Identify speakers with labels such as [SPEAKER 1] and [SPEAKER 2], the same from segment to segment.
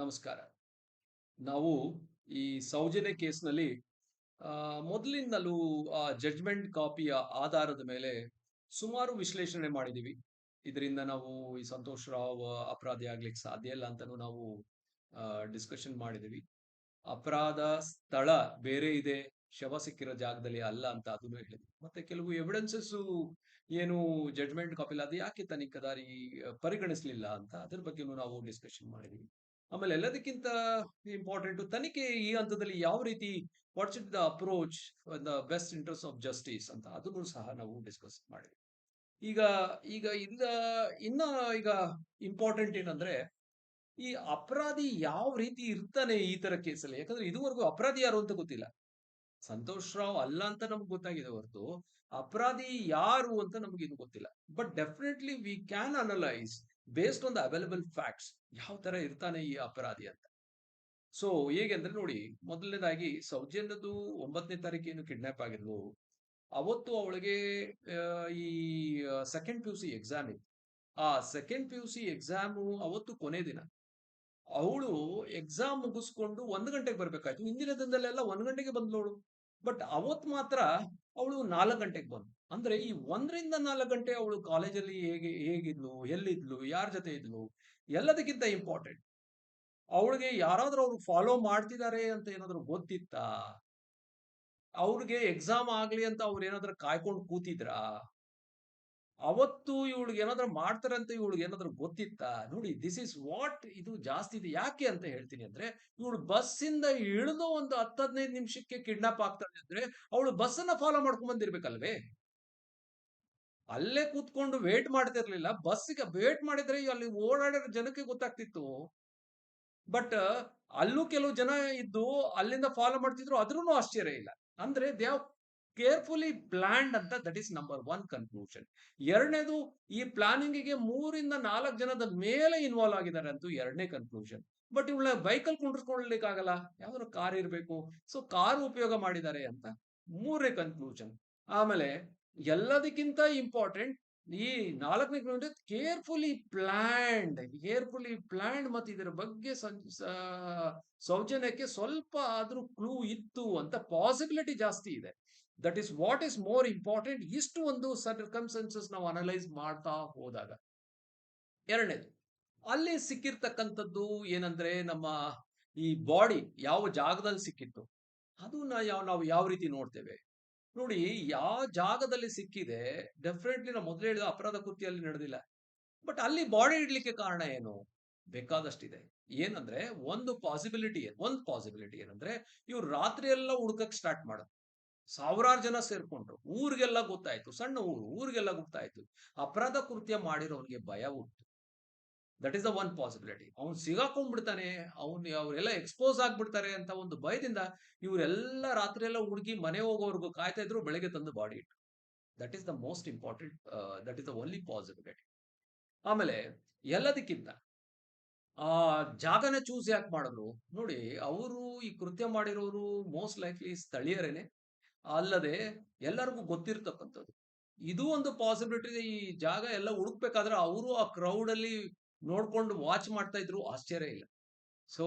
[SPEAKER 1] ನಮಸ್ಕಾರ. ನಾವು ಈ ಸೌಜನ್ಯ ಕೇಸ್ನಲ್ಲಿ ಮೊದಲಿಂದಲೂ ಆ ಜಡ್ಜ್ಮೆಂಟ್ ಕಾಪಿಯ ಆಧಾರದ ಮೇಲೆ ಸುಮಾರು ವಿಶ್ಲೇಷಣೆ ಮಾಡಿದೀವಿ. ಇದರಿಂದ ನಾವು ಈ ಸಂತೋಷ್ ರಾವ್ ಅಪರಾಧಿ ಆಗ್ಲಿಕ್ಕೆ ಸಾಧ್ಯ ಇಲ್ಲ ಅಂತಾನೂ ನಾವು ಡಿಸ್ಕಷನ್ ಮಾಡಿದೀವಿ. ಅಪರಾಧ ಸ್ಥಳ ಬೇರೆ ಇದೆ, ಶವ ಸಿಕ್ಕಿರೋ ಜಾಗದಲ್ಲಿ ಅಲ್ಲ ಅಂತ ಅದನ್ನು ಹೇಳಿದ್ವಿ. ಮತ್ತೆ ಕೆಲವು ಎವಿಡೆನ್ಸಸ್ ಏನು ಜಡ್ಜ್ಮೆಂಟ್ ಕಾಪಿಲ್ಲ ಅದು ಯಾಕೆ ತನಿಖಾದಾರಿ ಪರಿಗಣಿಸ್ಲಿಲ್ಲ ಅಂತ ಅದ್ರ ಬಗ್ಗೆನೂ ನಾವು ಡಿಸ್ಕಷನ್ ಮಾಡಿದೀವಿ. ಆಮೇಲೆ ಎಲ್ಲದಕ್ಕಿಂತ ಇಂಪಾರ್ಟೆಂಟ್ ತನಿಖೆ ಈ ಹಂತದಲ್ಲಿ ಯಾವ ರೀತಿ what's it the approach the best interest of justice ಅಂತ ಅದನ್ನು ಸಹ ನಾವು ಡಿಸ್ಕಸ್ ಮಾಡಿದ್ವಿ. ಈಗ ಈಗ ಇಂದ, ಇನ್ನ ಈಗ ಇಂಪಾರ್ಟೆಂಟ್ ಏನಂದ್ರೆ ಈ ಅಪರಾಧಿ ಯಾವ ರೀತಿ ಇರ್ತಾನೆ ಈ ತರ ಕೇಸಲ್ಲಿ? ಯಾಕಂದ್ರೆ ಇದುವರೆಗೂ ಅಪರಾಧಿ ಯಾರು ಅಂತ ಗೊತ್ತಿಲ್ಲ. ಸಂತೋಷ್ ರಾವ್ ಅಲ್ಲ ಅಂತ ನಮ್ಗೆ ಗೊತ್ತಾಗಿದೆ ಹೊರತು ಅಪರಾಧಿ ಯಾರು ಅಂತ ನಮ್ಗೆ ಇದು ಗೊತ್ತಿಲ್ಲ. But definitely we can analyse based on the available facts ಯಾವ ತರ ಇರ್ತಾನೆ ಈ ಅಪರಾಧಿ ಅಂತ. ಸೊ ಹೇಗೆ ಅಂದ್ರೆ ನೋಡಿ, ಮೊದಲನೇದಾಗಿ ಸೌಜನ್ಯದ್ದು ಒಂಬತ್ತನೇ ತಾರೀಕೇನು ಕಿಡ್ನಾಪ್ ಆಗಿದ್ವು. ಅವತ್ತು ಅವಳಿಗೆ ಈ second P U C exam ಇತ್ತು. ಆ second P U C exam ಅವತ್ತು ಕೊನೆ ದಿನ. ಅವಳು ಎಕ್ಸಾಮ್ ಮುಗಿಸ್ಕೊಂಡು ಒಂದ್ ಗಂಟೆಗೆ ಬರ್ಬೇಕಾಯ್ತು. ಹಿಂದಿನ ದಿನದಲ್ಲೆಲ್ಲ ಒಂದ್ ಗಂಟೆಗೆ ಬಂದ್ಲವಳು ಬಟ್ ಅವತ್ ಮಾತ್ರ ಅವಳು ನಾಲ್ಕು ಗಂಟೆಗೆ ಬಂದು ಅಂದ್ರೆ ಈ ಒಂದರಿಂದ ನಾಲ್ಕು ಗಂಟೆ ಅವಳು ಕಾಲೇಜಲ್ಲಿ ಹೇಗೆ, ಹೇಗಿದ್ಲು, ಎಲ್ಲಿದ್ಲು, ಯಾರ ಜೊತೆ ಇದ್ಲು, ಎಲ್ಲದಕ್ಕಿಂತ ಇಂಪಾರ್ಟೆಂಟ್. ಅವಳಿಗೆ ಯಾರಾದ್ರೂ ಅವ್ರು ಫಾಲೋ ಮಾಡ್ತಿದ್ದಾರೆ ಅಂತ ಏನಾದ್ರು ಗೊತ್ತಿತ್ತಾ? ಅವ್ರಿಗೆ ಎಕ್ಸಾಮ್ ಆಗ್ಲಿ ಅಂತ ಅವ್ರು ಏನಾದ್ರು ಕಾಯ್ಕೊಂಡು ಕೂತಿದ್ರಾ? ಅವತ್ತು ಇವಳಿಗೆ ಏನಾದ್ರು ಮಾಡ್ತಾರಂತ ಇವಳಿಗೆ ಏನಾದ್ರು ಗೊತ್ತಿತ್ತಾ? ನೋಡಿ ದಿಸ್ ಇಸ್ ವಾಟ್ ಇದು ಜಾಸ್ತಿ ಇದೆ. ಯಾಕೆ ಅಂತ ಹೇಳ್ತೀನಿ ಅಂದ್ರೆ, ಇವಳು ಬಸ್ಸಿಂದ ಇಳಿದು ಒಂದು ಹತ್ತು ಹದಿನೈದು ನಿಮಿಷಕ್ಕೆ ಕಿಡ್ನಾಪ್ ಆಗ್ತಾಳೆ ಅಂದ್ರೆ, ಅವಳು ಬಸ್ಸನ್ನ ಫಾಲೋ ಮಾಡ್ಕೊಂಡ್ ಬಂದಿರ್ಬೇಕಲ್ವೇ? ಅಲ್ಲೇ ಕೂತ್ಕೊಂಡು ವೇಟ್ ಮಾಡ್ತಿರ್ಲಿಲ್ಲ. ಬಸ್ಸಿಗೆ ವೇಟ್ ಮಾಡಿದ್ರೆ ಅಲ್ಲಿ ಓಡಾಡಿರೋ ಜನಕ್ಕೆ ಗೊತ್ತಾಗ್ತಿತ್ತು. ಬಟ್ ಅಲ್ಲೂ ಕೆಲವು ಜನ ಇದ್ದು ಅಲ್ಲಿಂದ ಫಾಲೋ ಮಾಡ್ತಿದ್ರು ಅದ್ರೂ ಆಶ್ಚರ್ಯ ಇಲ್ಲ. ಅಂದ್ರೆ ದೇ ಕೇರ್ಫುಲಿ ಪ್ಲಾನ್ಡ್ ಅಂತ that is number one conclusion ಎರಡನೇದು, ಈ ಪ್ಲಾನಿಂಗ್ಗೆ ಮೂರಿಂದ ನಾಲ್ಕು ಜನದ ಮೇಲೆ ಇನ್ವಾಲ್ವ್ ಆಗಿದ್ದಾರೆ ಅಂತೂ ಎರಡನೇ ಕನ್ಕ್ಲೂಷನ್ ಬಟ್ ಇವಳ ಬೈಕಲ್ ಕುಂಡ್ರಿಸ್ಕೊಳ್ಳಿಕ್ಕಾಗಲ್ಲ ಯಾವ್ದಾದ್ರು ಕಾರ್ ಇರಬೇಕು. ಸೊ ಕಾರ್ ಉಪಯೋಗ ಮಾಡಿದ್ದಾರೆ ಅಂತ. ಮೂರನೇ ಕನ್ಕ್ಲೂಷನ್ ಆಮೇಲೆ, ಎಲ್ಲದಕ್ಕಿಂತ ಇಂಪಾರ್ಟೆಂಟ್ ಈ ನಾಲ್ಕನೇ kilometre carefully planned carefully planned ಮತ್ತೆ ಇದರ ಬಗ್ಗೆ ಸೌಜನ್ಯಕ್ಕೆ ಸ್ವಲ್ಪ ಆದ್ರೂ ಕ್ಲೂ ಇತ್ತು ಅಂತ ಪಾಸಿಬಿಲಿಟಿ ಜಾಸ್ತಿ ಇದೆ. That is what is more important ಇಷ್ಟು ಒಂದು ಸರ್ಕಮ್ಸೆನ್ಸಸ್ ನಾವು ಅನಲೈಸ್ ಮಾಡ್ತಾ ಹೋದಾಗ. ಎರಡನೇದು, ಅಲ್ಲಿ ಸಿಕ್ಕಿರ್ತಕ್ಕಂಥದ್ದು ಏನಂದ್ರೆ ನಮ್ಮ ಈ ಬಾಡಿ ಯಾವ ಜಾಗದಲ್ಲಿ ಸಿಕ್ಕಿತ್ತು ಅದನ್ನ ಯಾವ, ನಾವು ಯಾವ ರೀತಿ ನೋಡ್ತೇವೆ. ನೋಡಿ, ಯಾವ ಜಾಗದಲ್ಲಿ ಸಿಕ್ಕಿದೆ ಡೆಫಿನೆಟ್ಲಿ ನಾವು ಮೊದಲೇ ಹೇಳಿದ ಅಪರಾಧ ಕೃತಿಯಲ್ಲಿ ನಡೆದಿಲ್ಲ. ಬಟ್ ಅಲ್ಲಿ ಬಾಡಿ ಇಡ್ಲಿಕ್ಕೆ ಕಾರಣ ಏನು? ಬೇಕಾದಷ್ಟಿದೆ. ಏನಂದ್ರೆ, ಒಂದು ಪಾಸಿಬಿಲಿಟಿ ಒಂದು ಪಾಸಿಬಿಲಿಟಿ ಏನಂದ್ರೆ, ಇವ್ರು ರಾತ್ರಿ ಎಲ್ಲ ಹುಡ್ಕಕ್ ಸ್ಟಾರ್ಟ್ ಮಾಡೋದು ಸಾವಿರಾರು ಜನ ಸೇರ್ಕೊಂಡ್ರು. ಊರಿಗೆಲ್ಲ ಗೊತ್ತಾಯ್ತು. ಸಣ್ಣ ಊರು, ಊರಿಗೆಲ್ಲ ಗೊತ್ತಾಯ್ತು. ಅಪರಾಧ ಕೃತ್ಯ ಮಾಡಿರೋನ್ಗೆ ಭಯ ಹುಟ್ಟು that is the one possibility ಅವ್ನು ಸಿಗಾಕೊಂಡ್ಬಿಡ್ತಾನೆ, ಅವ್ನು ಅವರೆಲ್ಲ ಎಕ್ಸ್ಪೋಸ್ ಆಗ್ಬಿಡ್ತಾರೆ ಅಂತ ಒಂದು ಭಯದಿಂದ ಇವರೆಲ್ಲ ರಾತ್ರಿ ಎಲ್ಲ ಹುಡುಗಿ ಮನೆ ಹೋಗೋವರೆಗೂ ಕಾಯ್ತಾ ಇದ್ರು, ಬೆಳಗ್ಗೆ ತಂದು ಬಾಡಿ ಇಟ್ಟು that is the most important that is the only possibility ಆಮೇಲೆ ಎಲ್ಲದಕ್ಕಿಂತ, ಆ ಜಾಗನ ಚೂಸ್ ಯಾಕೆ ಮಾಡಿದ್ರು? ನೋಡಿ, ಅವರು ಈ ಕೃತ್ಯ ಮಾಡಿರೋರು ಮೋಸ್ಟ್ ಲೈಕ್ಲಿ ಸ್ಥಳೀಯರೇನೆ. ಅಲ್ಲದೆ ಎಲ್ಲರಿಗೂ ಗೊತ್ತಿರ್ತಕ್ಕಂಥದ್ದು. ಇದು ಒಂದು ಪಾಸಿಬಿಲಿಟಿ ಈ ಜಾಗ ಎಲ್ಲ ಹುಡುಕ್ಬೇಕಾದ್ರೆ ಅವರು ಆ ಕ್ರೌಡ್ ಅಲ್ಲಿ ನೋಡ್ಕೊಂಡು ವಾಚ್ ಮಾಡ್ತಾ ಇದ್ರು ಆಶ್ಚರ್ಯ ಇಲ್ಲ. ಸೊ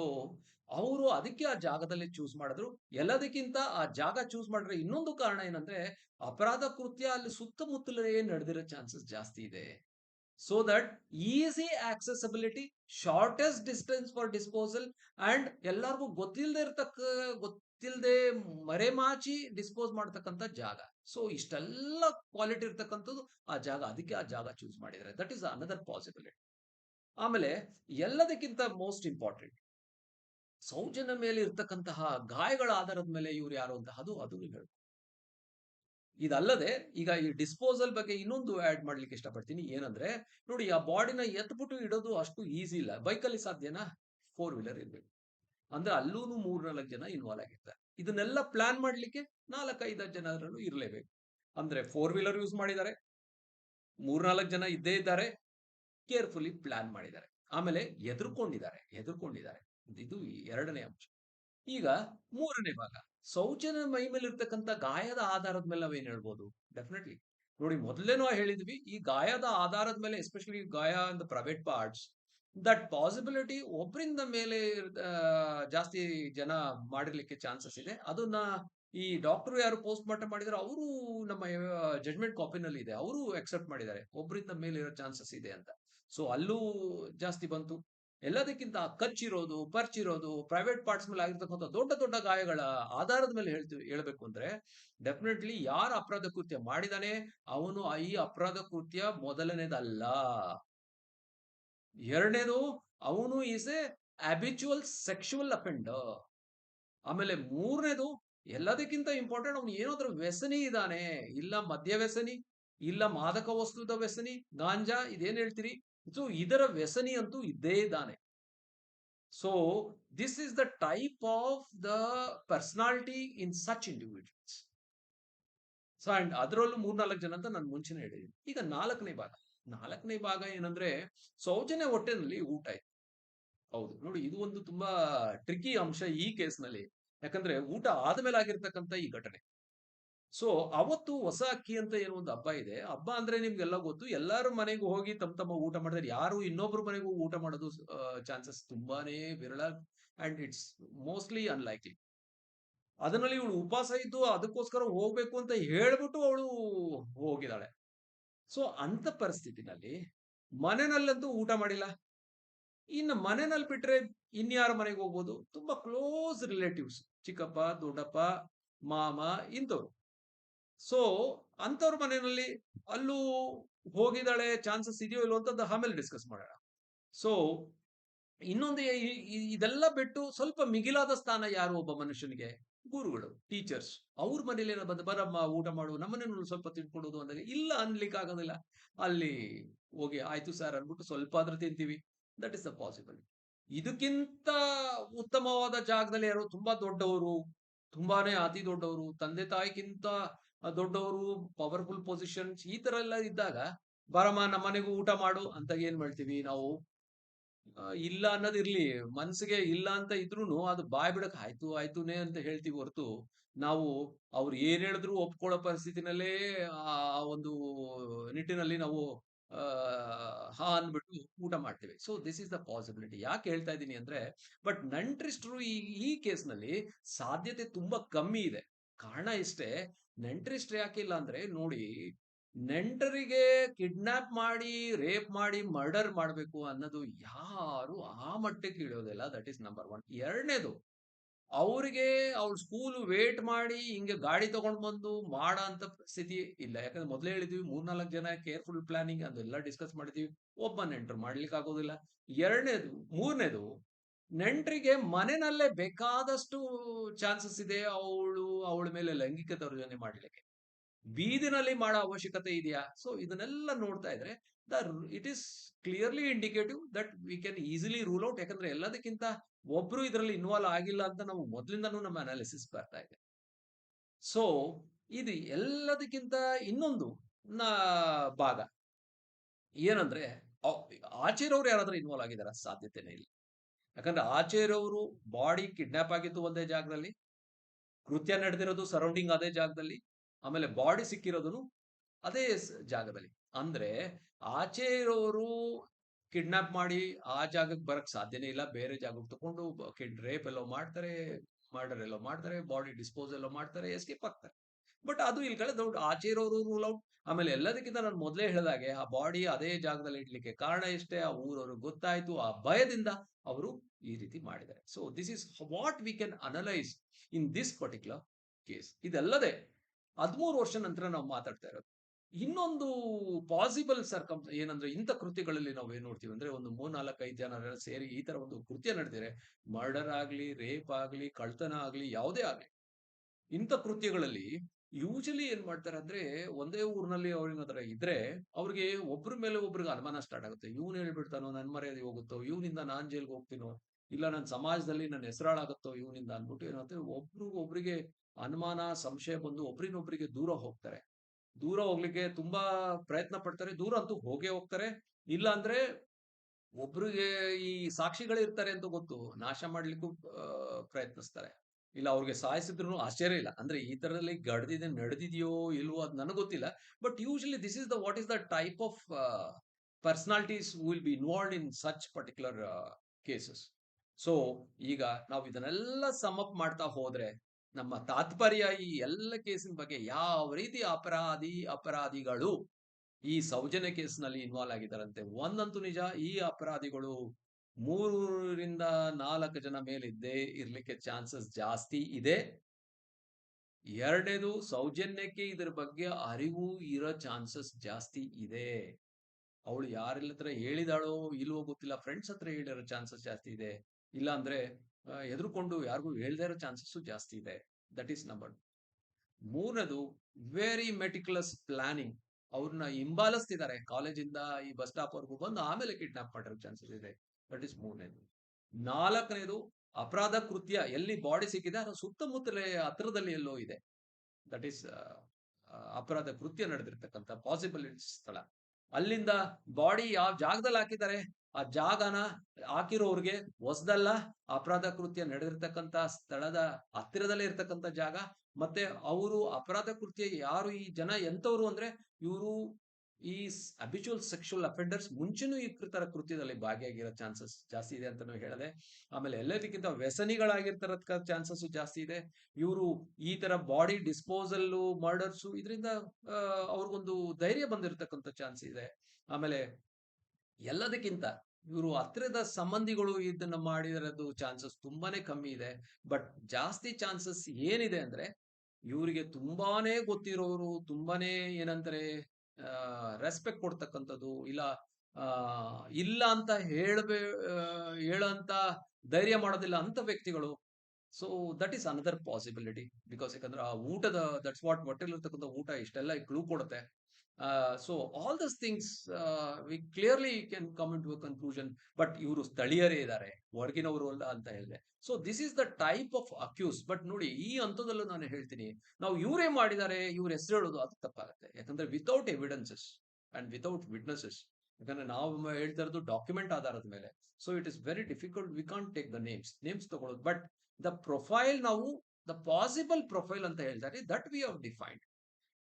[SPEAKER 1] ಅವರು ಅದಕ್ಕೆ ಆ ಜಾಗದಲ್ಲಿ ಚೂಸ್ ಮಾಡಿದ್ರು. ಎಲ್ಲದಕ್ಕಿಂತ ಆ ಜಾಗ ಚೂಸ್ ಮಾಡಿದ್ರೆ ಇನ್ನೊಂದು ಕಾರಣ ಏನಂದ್ರೆ, ಅಪರಾಧ ಕೃತ್ಯ ಅಲ್ಲಿ ಸುತ್ತಮುತ್ತಲೇ ನಡೆದಿರೋ ಚಾನ್ಸಸ್ ಜಾಸ್ತಿ ಇದೆ. So that easy accessibility shortest distance for disposal and ಎಲ್ಲರಿಗೂ ಗೊತ್ತಿಲ್ಲದೆ ಇರತಕ್ಕ ಗೊತ್ತಿಲ್ಲದೆ ಮರೆಮಾಚಿ ಡಿಸ್ಪೋಸ್ ಮಾಡ್ತಕ್ಕಂಥ ಜಾಗ. ಸೊ ಇಷ್ಟೆಲ್ಲ ಕ್ವಾಲಿಟಿ ಇರ್ತಕ್ಕಂಥದ್ದು ಆ ಜಾಗ, ಅದಕ್ಕೆ ಆ ಜಾಗ ಚೂಸ್ ಮಾಡಿದ್ದಾರೆ. ದಟ್ ಈಸ್ ಅನದರ್ ಪಾಸಿಬಿಲಿಟಿ ಆಮೇಲೆ ಎಲ್ಲದಕ್ಕಿಂತ ಮೋಸ್ಟ್ ಇಂಪಾರ್ಟೆಂಟ್ ಸೌಜನ್ಯ ಮೇಲೆ ಇರ್ತಕ್ಕಂತಹ ಗಾಯಗಳ ಆಧಾರದ ಮೇಲೆ ಇವ್ರು ಯಾರು ಅಂತ ಅದು ಅದು ಇದಲ್ಲದೆ ಈಗ ಈ ಡಿಸ್ಪೋಸಲ್ ಬಗ್ಗೆ ಇನ್ನೊಂದು ಆಡ್ ಮಾಡ್ಲಿಕ್ಕೆ ಇಷ್ಟಪಡ್ತೀನಿ. ಏನಂದ್ರೆ, ನೋಡಿ ಆ ಬಾಡಿನ ಎತ್ಬಿಟ್ಟು ಇಡೋದು ಅಷ್ಟು ಈಸಿ ಇಲ್ಲ. ಬೈಕಲ್ಲಿ ಸಾಧ್ಯನಾ? ಫೋರ್ ವೀಲರ್ ಇರ್ಬೇಕು. ಅಂದ್ರೆ ಅಲ್ಲೂ ಮೂರ್ ನಾಲ್ಕು ಜನ ಇನ್ವಾಲ್ವ್ ಆಗಿರ್ತಾರೆ. ಇದನ್ನೆಲ್ಲ ಪ್ಲಾನ್ ಮಾಡ್ಲಿಕ್ಕೆ ನಾಲ್ಕೈದು ಜನರಲ್ಲೂ ಇರಲೇಬೇಕು. ಅಂದ್ರೆ ಫೋರ್ ವೀಲರ್ ಯೂಸ್ ಮಾಡಿದ್ದಾರೆ. ಮೂರ್ನಾಲ್ಕು ಜನ ಇದ್ದೇ ಇದ್ದಾರೆ. ಕೇರ್ಫುಲಿ ಪ್ಲಾನ್ ಮಾಡಿದ್ದಾರೆ. ಆಮೇಲೆ ಎದುರ್ಕೊಂಡಿದ್ದಾರೆ. ಎದುರ್ಕೊಂಡಿದ್ದಾರೆ. ಇದು ಎರಡನೇ ಅಂಶ. ಈಗ ಮೂರನೇ ಭಾಗ. ಶೌಚನ ಮೈ ಮೇಲೆ ಇರ್ತಕ್ಕಂಥ ಗಾಯದ ಆಧಾರದ ಮೇಲೆ ನಾವೇನ್ ಹೇಳ್ಬೋದು? ಡೆಫಿನೆಟ್ಲಿ ನೋಡಿ, ಮೊದಲೇ ನಾವು ಹೇಳಿದ್ವಿ, ಈ ಗಾಯದ ಆಧಾರದ ಮೇಲೆ ಎಸ್ಪೆಷಲಿ ಗಾಯ ಅಂದ ಪ್ರೈವೇಟ್ ಪಾರ್ಟ್ಸ್ ದಟ್ ಪಾಸಿಬಿಲಿಟಿ ಒಬ್ಬರಿಂದ ಮೇಲೆ ಜಾಸ್ತಿ ಜನ ಮಾಡಿರ್ಲಿಕ್ಕೆ ಚಾನ್ಸಸ್ ಇದೆ. ಅದನ್ನ ಈ ಡಾಕ್ಟರ್ ಯಾರು ಪೋಸ್ಟ್ ಮಾರ್ಟಮ್ ಮಾಡಿದ್ರೆ, ಅವರು ನಮ್ಮ ಜಡ್ಜ್ಮೆಂಟ್ ಕಾಪಿನಲ್ಲಿ ಇದೆ ಅವರು ಎಕ್ಸೆಪ್ಟ್ ಮಾಡಿದ್ದಾರೆ. ಒಬ್ಬರಿಂದ ಮೇಲೆ ಇರೋ ಚಾನ್ಸಸ್ ಇದೆ ಅಂತ. ಸೊ ಅಲ್ಲೂ ಜಾಸ್ತಿ ಬಂತು. ಎಲ್ಲದಕ್ಕಿಂತ ಕಚ್ಚಿರೋದು ಪರ್ಚಿರೋದು ಪ್ರೈವೇಟ್ ಪಾರ್ಟ್ಸ್ ಮೇಲೆ ಆಗಿರ್ತಕ್ಕಂಥ ದೊಡ್ಡ ದೊಡ್ಡ ಗಾಯಗಳ ಆಧಾರದ ಮೇಲೆ ಹೇಳ್ತೀವಿ ಹೇಳ್ಬೇಕು ಅಂದ್ರೆ ಡೆಫಿನೆಟ್ಲಿ ಯಾರು ಅಪರಾಧ ಕೃತ್ಯ ಮಾಡಿದಾನೆ, ಅವನು ಈ ಅಪರಾಧ ಕೃತ್ಯ ಮೊದಲನೇದಲ್ಲ. ಎರಡನೇದು, ಅವನು is a habitual sexual offender ಆಮೇಲೆ ಮೂರನೇದು, ಎಲ್ಲದಕ್ಕಿಂತ ಇಂಪಾರ್ಟೆಂಟ್ ಅವನು ಏನಾದ್ರೂ ವ್ಯಸನಿ ಇದ್ದಾನೆ ಇಲ್ಲ ಮದ್ಯ ವ್ಯಸನಿ ಇಲ್ಲ ಮಾದಕ ವಸ್ತುದ ವ್ಯಸನಿ, ಗಾಂಜಾ, ಇದೇನ್ ಹೇಳ್ತೀರಿ? ಸೊ ಇದರ ವ್ಯಸನಿ ಅಂತೂ ಇದ್ದೇ ಇದ್ದಾನೆ. So this is the type of the personality in such individuals so and ಅದರಲ್ಲೂ ಮೂರ್ನಾಲ್ಕು ಜನ ಅಂತ ನಾನು ಮುಂಚೆನೆ ಹೇಳಿದ್ದೀನಿ. ಈಗ ನಾಲ್ಕನೇ ಭಾಗ. ನಾಲ್ಕನೇ ಭಾಗ ಏನಂದ್ರೆ, ಸೌಜನ್ಯ ಹೊಟ್ಟೆನಲ್ಲಿ ಊಟ ಇದೆ. ಹೌದು. ನೋಡಿ, ಇದು ಒಂದು ತುಂಬಾ ಟ್ರಿಕಿ ಅಂಶ ಈ ಕೇಸ್ನಲ್ಲಿ ಯಾಕಂದ್ರೆ ಊಟ ಆದ್ಮೇಲೆ ಆಗಿರ್ತಕ್ಕಂಥ ಈ ಘಟನೆ. ಸೊ ಅವತ್ತು ಹೊಸ ಅಕ್ಕಿ ಅಂತ ಏನೋ ಒಂದು ಹಬ್ಬ ಇದೆ. ಹಬ್ಬ ಅಂದ್ರೆ ನಿಮ್ಗೆಲ್ಲ ಗೊತ್ತು, ಎಲ್ಲಾರು ಮನೆಗೆ ಹೋಗಿ ತಮ್ಮ ತಮ್ಮ ಊಟ ಮಾಡಿದ್ರೆ ಯಾರು ಇನ್ನೊಬ್ರ ಮನೆಗೂ ಊಟ ಮಾಡೋದು ಚಾನ್ಸಸ್ ತುಂಬಾನೇ ವಿರಳ ಅಂಡ್ ಇಟ್ಸ್ ಮೋಸ್ಟ್ಲಿ ಅನ್ಲೈಕ್ಲಿ ಅದನ್ನಲ್ಲಿ ಇವಳು ಉಪವಾಸ ಇದ್ದು ಅದಕ್ಕೋಸ್ಕರ ಹೋಗ್ಬೇಕು ಅಂತ ಹೇಳ್ಬಿಟ್ಟು ಅವಳು ಹೋಗಿದ್ದಾಳೆ. ಸೊ ಅಂತ ಪರಿಸ್ಥಿತಿನಲ್ಲಿ ಮನೆಯಲ್ಲಂತೂ ಊಟ ಮಾಡಿಲ್ಲ. ಇನ್ನು ಮನೆಯಲ್ಲಿ ಬಿಟ್ರೆ ಇನ್ಯಾರ ಮನೆಗೆ ಹೋಗ್ಬೋದು? ತುಂಬಾ ಕ್ಲೋಸ್ ರಿಲೇಟಿವ್ಸ್ ಚಿಕ್ಕಪ್ಪ, ದೊಡ್ಡಪ್ಪ, ಮಾಮ, ಇಂಥವ್ರು. ಸೊ ಅಂಥವ್ರ ಮನೆಯಲ್ಲಿ ಅಲ್ಲೂ ಹೋಗಿದ್ದಾಳೆ ಚಾನ್ಸಸ್ ಇದೆಯೋ ಇಲ್ಲೋ ಅಂತದ್ದು ಆಮೇಲೆ ಡಿಸ್ಕಸ್ ಮಾಡೋಣ. ಸೊ ಇನ್ನೊಂದು ಇದೆಲ್ಲ ಬಿಟ್ಟು ಸ್ವಲ್ಪ ಮಿಗಿಲಾದ ಸ್ಥಾನ ಯಾರು ಒಬ್ಬ ಮನುಷ್ಯನಿಗೆ? ಗುರುಗಳು ಟೀಚರ್ಸ್ ಅವ್ರ ಮನೇಲಿ ಏನೋ ಬಂದು, ಬರಮ್ಮ, ಊಟ ಮಾಡು ನಮ್ಮನೇನು ಸ್ವಲ್ಪ ತಿಳ್ಕೊಡೋದು ಅಂದಾಗ ಇಲ್ಲ ಅನ್ಲಿಕ್ಕೆ ಆಗೋದಿಲ್ಲ. ಅಲ್ಲಿ ಹೋಗಿ, ಆಯ್ತು ಸರ್ ಅನ್ಬಿಟ್ಟು ಸ್ವಲ್ಪ ಆದ್ರೂ ತಿಂತೀವಿ. ದಟ್ ಇಸ್ ದ ಪಾಸಿಬಲ್ ಇದಕ್ಕಿಂತ ಉತ್ತಮವಾದ ಜಾಗದಲ್ಲಿ ಯಾರು ತುಂಬಾ ದೊಡ್ಡವರು, ತುಂಬಾನೇ ಅತಿ ದೊಡ್ಡವರು, ತಂದೆ ತಾಯಿಗಿಂತ ದೊಡ್ಡವರು ಪವರ್ಫುಲ್ ಪೊಸಿಷನ್ಸ್ ಈ ತರ ಎಲ್ಲ ಇದ್ದಾಗ, ಬರಮ್ಮ ನಮ್ಮನೆಗೂ ಊಟ ಮಾಡು ಅಂತ ಏನ್ ಮಾಡ್ತೀವಿ ನಾವು? ಇಲ್ಲ ಅನ್ನೋದಿರ್ಲಿ ಮನ್ಸಿಗೆ ಇಲ್ಲ ಅಂತ ಇದ್ರೂನು ಅದು ಬಾಯ್ ಬಿಡಕ್ ಆಯ್ತು, ಆಯ್ತುನೇ ಅಂತ ಹೇಳ್ತೀವಿ ಹೊರತು ನಾವು ಅವ್ರು ಏನ್ ಹೇಳಿದ್ರು ಒಪ್ಕೊಳ್ಳೋ ಪರಿಸ್ಥಿತಿನಲ್ಲೇ ಆ ಒಂದು ನಿಟ್ಟಿನಲ್ಲಿ ನಾವು ಹಾ ಅಂದ್ಬಿಟ್ಟು ಊಟ ಮಾಡ್ತೇವೆ. So this is the possibility ಯಾಕೆ ಹೇಳ್ತಾ ಇದ್ದೀನಿ ಅಂದ್ರೆ ಬಟ್ ನಂಟ್ರಿಸ್ಟ್ರು ಈ ಈ ಕೇಸ್ನಲ್ಲಿ ಸಾಧ್ಯತೆ ತುಂಬಾ ಕಮ್ಮಿ ಇದೆ. ಕಾರಣ ಇಷ್ಟೇ ನೆಂಟ್ರಿಸ್ಟ್ ಯಾಕಿಲ್ಲ ಅಂದ್ರೆ ನೋಡಿ, ನೆಂಟರಿಗೆ ಕಿಡ್ನಾಪ್ ಮಾಡಿ, ರೇಪ್ ಮಾಡಿ, ಮರ್ಡರ್ ಮಾಡಬೇಕು ಅನ್ನೋದು ಯಾರು ಆ ಮಟ್ಟಕ್ಕೆ ಇಳಿಯೋದಿಲ್ಲ ದಟ್ ಈಸ್ ನಂಬರ್ ಒನ್ ಎರಡನೇದು, ಅವ್ರಿಗೆ ಅವ್ರ ಸ್ಕೂಲ್ ವೇಟ್ ಮಾಡಿ ಹಿಂಗೆ ಗಾಡಿ ತಗೊಂಡ್ ಬಂದು ಮಾಡ ಅಂತ ಸ್ಥಿತಿ ಇಲ್ಲ. ಯಾಕಂದ್ರೆ ಮೊದಲೇ ಹೇಳಿದ್ವಿ, ಮೂರ್ನಾಲ್ಕು ಜನ ಕೇರ್ಫುಲ್ ಪ್ಲಾನಿಂಗ್ ಅದೆಲ್ಲ ಡಿಸ್ಕಸ್ ಮಾಡಿದ್ವಿ. ಒಬ್ಬ ನೆಂಟರು ಮಾಡ್ಲಿಕ್ಕೆ ಆಗೋದಿಲ್ಲ ಎರಡನೇದು, ಮೂರನೇದು ನೆಂಟರಿಗೆ ಮನೆಯಲ್ಲೇ ಬೇಕಾದಷ್ಟು ಚಾನ್ಸಸ್ ಇದೆ, ಅವಳು, ಅವಳ ಮೇಲೆ ಲೈಂಗಿಕ ದೌರ್ಜನ್ಯ ಮಾಡ್ಲಿಕ್ಕೆ. ಬೀದಿನಲ್ಲಿ ಮಾಡೋ ಅವಶ್ಯಕತೆ ಇದೆಯಾ? ಸೊ ಇದನ್ನೆಲ್ಲ ನೋಡ್ತಾ ಇದ್ರೆ, the it is clearly indicative that we can easily rule out ಯಾಕಂದ್ರೆ ಎಲ್ಲದಕ್ಕಿಂತ ಒಬ್ರು ಇದರಲ್ಲಿ ಇನ್ವಾಲ್ವ್ ಆಗಿಲ್ಲ ಅಂತ ನಾವು ಮೊದಲಿಂದನೂ ನಮ್ಮ ಅನಾಲಿಸಿಸ್ ಬರ್ತಾ ಇದೆ. ಸೊ ಇದು ಎಲ್ಲದಕ್ಕಿಂತ ಇನ್ನೊಂದು ನಾ, ಭಾಗ. ಏನಂದ್ರೆ ಆಚೆರವ್ರು ಯಾರಾದ್ರೂ ಇನ್ವಾಲ್ವ್ ಆಗಿದಾರ ಸಾಧ್ಯತೆನೇ ಇಲ್ಲ. ಯಾಕಂದ್ರೆ ಆಚೆರವರು ಬಾಡಿ ಕಿಡ್ನಾಪ್ ಆಗಿತ್ತು ಒಂದೇ ಜಾಗದಲ್ಲಿ, ಕೃತ್ಯ ನಡೆದಿರೋದು ಸರೌಂಡಿಂಗ್ ಅದೇ ಜಾಗದಲ್ಲಿ, ಆಮೇಲೆ ಬಾಡಿ ಸಿಕ್ಕಿರೋದು ಅದೇ ಜಾಗದಲ್ಲಿ. ಅಂದ್ರೆ ಆಚೆ ಇರೋರು ಕಿಡ್ನಾಪ್ ಮಾಡಿ ಆ ಜಾಗಕ್ಕೆ ಬರಕ್ ಸಾಧ್ಯನೇ ಇಲ್ಲ. ಬೇರೆ ಜಾಗಕ್ಕೆ ತಗೊಂಡು ರೇಪ್ ಎಲ್ಲೋ ಮಾಡ್ತಾರೆ, ಮರ್ಡರ್ ಎಲ್ಲೋ ಮಾಡ್ತಾರೆ, ಬಾಡಿ ಡಿಸ್ಪೋಸ್ ಎಲ್ಲೋ ಮಾಡ್ತಾರೆ, ಎಸ್ಕೇಪ್ ಆಗ್ತಾರೆ. ಬಟ್ ಅದು ಇಲ್ಲಿ ಕಳೆದ ದೊಡ್ಡ ಆಚೆ ಇರೋರು ರೂಲ್ ಔಟ್ ಆಮೇಲೆ ಎಲ್ಲದಕ್ಕಿಂತ ನಾನು ಮೊದಲೇ ಹೇಳಿದಾಗೆ ಆ ಬಾಡಿ ಅದೇ ಜಾಗದಲ್ಲಿ ಇಡ್ಲಿಕ್ಕೆ ಕಾರಣ ಇಷ್ಟೇ ಆ ಊರವ್ರಿಗೆ ಗೊತ್ತಾಯ್ತು, ಆ ಭಯದಿಂದ ಅವರು ಈ ರೀತಿ ಮಾಡಿದ್ದಾರೆ. So this is what we can analyse in this particular case ಇದಲ್ಲದೆ ಹದಿಮೂರು ವರ್ಷ ನಂತರ ನಾವು ಮಾತಾಡ್ತಾ ಇರೋದು. ಇನ್ನೊಂದು ಪಾಸಿಬಲ್ ಸರ್ಕಮ್ ಏನಂದ್ರೆ ಇಂಥ ಕೃತ್ಯಗಳಲ್ಲಿ ನಾವು ಏನ್ ನೋಡ್ತೀವಿ ಅಂದ್ರೆ ಒಂದು ಮೂರ್ನಾಲ್ಕೈದು ಜನ ಸೇರಿ ಈ ತರ ಒಂದು ಕೃತ್ಯ ನಡೆದಿದೆ. ಮರ್ಡರ್ ಆಗ್ಲಿ ರೇಪ್ ಆಗ್ಲಿ ಕಳ್ತನ ಆಗ್ಲಿ, ಯಾವುದೇ ಆಗ್ಲಿ. ಇಂಥ ಕೃತ್ಯಗಳಲ್ಲಿ ಯೂಶಲಿ ಏನ್ ಮಾಡ್ತಾರೆ ಅಂದ್ರೆ ಒಂದೇ ಊರಿನಲ್ಲಿ ಅವ್ರಿಗೆ ಹತ್ರ ಇದ್ರೆ ಅವ್ರಿಗೆ ಒಬ್ರ ಮೇಲೆ ಒಬ್ರಿಗೆ ಅನುಮಾನ ಸ್ಟಾರ್ಟ್ ಆಗುತ್ತೆ. ಇವ್ನು ಹೇಳ್ಬಿಡ್ತಾನೋ, ನನ್ ಮರ್ಯಾದೆ ಹೋಗುತ್ತೋ, ಇವನಿಂದ ನಾನ್ ಜೈಲ್ಗೆ ಹೋಗ್ತೀನೋ, ಇಲ್ಲ ನನ್ನ ಸಮಾಜದಲ್ಲಿ ನನ್ನ ಹೆಸರಾಳಾಗುತ್ತೋ, ಇವನಿಂದ ಅನ್ಬಿಟ್ಟು ಒಬ್ರು ಒಬ್ರಿಗೆ ಅನುಮಾನ, ಸಂಶಯ ಬಂದು ಒಬ್ರಿನೊಬ್ರಿಗೆ ದೂರ ಹೋಗ್ತಾರೆ. ದೂರ ಹೋಗ್ಲಿಕ್ಕೆ ತುಂಬಾ ಪ್ರಯತ್ನ ಪಡ್ತಾರೆ, ದೂರ ಅಂತೂ ಹೋಗೇ ಹೋಗ್ತಾರೆ. ಇಲ್ಲ ಅಂದ್ರೆ ಒಬ್ರಿಗೆ ಈ ಸಾಕ್ಷಿಗಳಿರ್ತಾರೆ ಅಂತ ಗೊತ್ತು, ನಾಶ ಮಾಡ್ಲಿಕ್ಕೂ ಪ್ರಯತ್ನಿಸ್ತಾರೆ. ಇಲ್ಲ ಅವ್ರಿಗೆ ಸಾಯಿಸಿದ್ರು ಆಶ್ಚರ್ಯ ಇಲ್ಲ. ಅಂದ್ರೆ ಈ ತರದಲ್ಲಿ ಗಡ್ದಿದೆ, ನಡೆದಿದೆಯೋ ಇಲ್ವೋ ಅದು ನನಗೆ ಗೊತ್ತಿಲ್ಲ. But usually this is the what is the type of personalities will be involved in such particular cases so ಈಗ ನಾವು ಇದನ್ನೆಲ್ಲ ಸಮಪ್ ಮಾಡ್ತಾ ಹೋದ್ರೆ ನಮ್ಮ ತಾತ್ಪರ್ಯ ಈ ಎಲ್ಲ ಕೇಸಿನ ಬಗ್ಗೆ ಯಾವ ರೀತಿ ಅಪರಾಧಿ, ಅಪರಾಧಿಗಳು ಈ ಸೌಜನ್ಯ ಕೇಸ್ನಲ್ಲಿ ಇನ್ವಾಲ್ವ್ ಆಗಿದ್ದಾರಂತೆ. ಒಂದಂತೂ ನಿಜ, ಈ ಅಪರಾಧಿಗಳು ಮೂರರಿಂದ ನಾಲ್ಕು ಜನ ಮೇಲಿದ್ದೇ ಇರ್ಲಿಕ್ಕೆ ಚಾನ್ಸಸ್ ಜಾಸ್ತಿ ಇದೆ. ಎರಡನೇದು ಸೌಜನ್ಯಕ್ಕೆ ಇದ್ರ ಬಗ್ಗೆ ಅರಿವು ಇರೋ ಚಾನ್ಸಸ್ ಜಾಸ್ತಿ ಇದೆ. ಅವಳು ಯಾರೆಲ್ಲ ಹತ್ರ ಹೇಳಿದಾಳೋ ಇಲ್ವೋ ಗೊತ್ತಿಲ್ಲ ಫ್ರೆಂಡ್ಸ್ ಹತ್ರ ಹೇಳಿರೋ ಚಾನ್ಸಸ್ ಜಾಸ್ತಿ ಇದೆ. ಇಲ್ಲ ಅಂದ್ರೆ ಎದುರುಕೊಂಡು ಯಾರಿಗೂ ಹೇಳ್ದೇ ಇರೋ ಚಾನ್ಸಸ್ ಜಾಸ್ತಿ ಇದೆ. ದಟ್ ಈಸ್ ನಂಬರ್ ಮೂರನೇದು ವೆರಿ ಮೆಟಿಕ್ಯುಲಸ್ ಪ್ಲಾನಿಂಗ್ ಅವ್ರನ್ನ ಹಿಂಬಾಲಿಸ್ತಿದ್ದಾರೆ ಕಾಲೇಜಿಂದ ಈ ಬಸ್ ಸ್ಟಾಪ್ ವರ್ಗು ಬಂದು ಆಮೇಲೆ ಕಿಡ್ನಾಪ್ ಮಾಡಿರೋ ಚಾನ್ಸಸ್ ಇದೆ. ದಟ್ ಇಸ್ ಮೂರನೇದು ನಾಲ್ಕನೇದು ಅಪರಾಧ ಕೃತ್ಯ ಎಲ್ಲಿ ಬಾಡಿ ಸಿಕ್ಕಿದೆ ಅದರ ಸುತ್ತಮುತ್ತಲೇ ಹತ್ರದಲ್ಲಿ ಎಲ್ಲೋ ಇದೆ. ದಟ್ ಈಸ್ ಅಪರಾಧ ಕೃತ್ಯ ನಡೆದಿರ್ತಕ್ಕಂಥ ಪಾಸಿಬಲ್ ಸ್ಥಳ. ಅಲ್ಲಿಂದ ಬಾಡಿ ಯಾವ ಜಾಗದಲ್ಲಿ ಹಾಕಿದ್ದಾರೆ, ಆ ಜಾಗನ ಹಾಕಿರೋರ್ಗೆ ಹೊಸದಲ್ಲ ಅಪರಾಧ ಕೃತ್ಯ ನಡೆದಿರ್ತಕ್ಕಂಥ ಸ್ಥಳದ ಹತ್ತಿರದಲ್ಲೇ ಇರ್ತಕ್ಕಂಥ ಜಾಗ. ಮತ್ತೆ ಅವರು ಅಪರಾಧ ಕೃತ್ಯ ಯಾರು ಈ ಜನ ಎಂತವ್ರು ಅಂದ್ರೆ ಇವರು ಈ ಅಬಿಚುವಲ್ ಸೆಕ್ಷುವಲ್ ಅಫೆಂಡರ್ಸ್ ಮುಂಚೆನೂ ಈ ತರ ಕೃತ್ಯದಲ್ಲಿ ಭಾಗಿಯಾಗಿರೋ ಚಾನ್ಸಸ್ ಜಾಸ್ತಿ ಇದೆ ಅಂತ ಹೇಳಿದೆ, ಆಮೇಲೆ ಎಲ್ಲದಕ್ಕಿಂತ ವ್ಯಸನಿಗಳಾಗಿರ್ತಾರ ಚಾನ್ಸಸ್ ಜಾಸ್ತಿ ಇದೆ. ಇವರು ಈ ತರ ಬಾಡಿ ಡಿಸ್ಪೋಸಲ್ ಮರ್ಡರ್ಸ್ ಇದರಿಂದ ಅವ್ರಿಗೊಂದು ಧೈರ್ಯ ಬಂದಿರತಕ್ಕಂಥ ಚಾನ್ಸ್ ಇದೆ. ಆಮೇಲೆ ಎಲ್ಲದಕ್ಕಿಂತ ಇವರು ಹತ್ತಿರದ ಸಂಬಂಧಿಗಳು ಇದನ್ನ ಮಾಡಿರೋದು ಚಾನ್ಸಸ್ ತುಂಬಾನೇ ಕಮ್ಮಿ ಇದೆ. ಬಟ್ ಜಾಸ್ತಿ ಚಾನ್ಸಸ್ ಏನಿದೆ ಅಂದ್ರೆ, ಇವರಿಗೆ ತುಂಬಾನೇ ಗೊತ್ತಿರೋರು, ತುಂಬಾನೇ ಏನಂತಾರೆ ರೆಸ್ಪೆಕ್ಟ್ ಕೊಡ್ತಕ್ಕಂಥದ್ದು ಇಲ್ಲ ಇಲ್ಲ ಅಂತ ಹೇಳ್ಬೇ ಹೇಳಂತ ಧೈರ್ಯ ಮಾಡೋದಿಲ್ಲ ಅಂತ ವ್ಯಕ್ತಿಗಳು. So that is another possibility because ಯಾಕಂದ್ರೆ ಆ ಊಟದ ದಟ್ಸ್ ವಾಟ್ ಹೊಟ್ಟೆಲಿರ್ತಕ್ಕಂಥ ಊಟ, ಇಷ್ಟೆಲ್ಲ ಕ್ಲೂ ಕೊಡುತ್ತೆ. So all things things we clearly can come into to conclusion but ಇವರು ಸ್ಥಳೀಯರೇ ಇದ್ದಾರೆ ಹೊರಗಿನವರು ಅಲ್ಲ ಅಂತ ಹೇಳಿದೆ. So this is the type of accused but ನೋಡಿ, ಈ ಹಂತದಲ್ಲೂ ನಾನು ಹೇಳ್ತೀನಿ, ನಾವು ಇವರೇ ಮಾಡಿದ್ದಾರೆ ಇವ್ರ ಹೆಸರು ಹೇಳೋದು ಅದು ತಪ್ಪಾಗುತ್ತೆ. ಯಾಕಂದ್ರೆ without evidences and without witnesses ಯಾಕಂದ್ರೆ ನಾವು ಹೇಳ್ತಾ ಇರೋದು ಡಾಕ್ಯುಮೆಂಟ್ ಆಧಾರದ ಮೇಲೆ. So it is very difficult we can't take the names names ತಗೊಳ್ಳೋದು ಬಟ್ ದ ಪ್ರೊಫೈಲ್ ನಾವು ದ ಪಾಸಿಬಲ್ ಪ್ರೊಫೈಲ್ ಅಂತ ಹೇಳ್ತಾರೆ that we have defined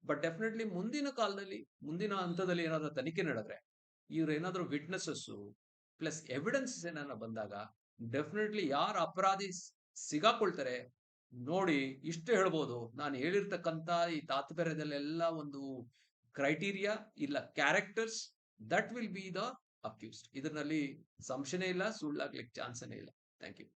[SPEAKER 1] but definitely ಮುಂದಿನ ಕಾಲದಲ್ಲಿ, ಮುಂದಿನ ಹಂತದಲ್ಲಿ ಏನಾದರೂ ತನಿಖೆ ನಡೆದ್ರೆ ಇವ್ರು ಏನಾದರೂ ವಿಟ್ನೆಸಸ್ ಪ್ಲಸ್ ಎವಿಡೆನ್ಸಸ್ ಏನಾರ ಬಂದಾಗ ಡೆಫಿನೆಟ್ಲಿ ಯಾರು ಅಪರಾಧಿ ಸಿಗಾಕೊಳ್ತಾರೆ, ನೋಡಿ ಇಷ್ಟು ಹೇಳ್ಬೋದು. ನಾನು ಹೇಳಿರ್ತಕ್ಕಂಥ ಈ ತಾತ್ಪರ್ಯದಲ್ಲೆಲ್ಲ ಒಂದು ಕ್ರೈಟೀರಿಯಾ ಇಲ್ಲ characters that will be the accused ಇದರಲ್ಲಿ ಸಂಶಯನೇ ಇಲ್ಲ, ಸುಳ್ಳಾಗ್ಲಿಕ್ಕೆ ಚಾನ್ಸನೇ ಇಲ್ಲ. Thank you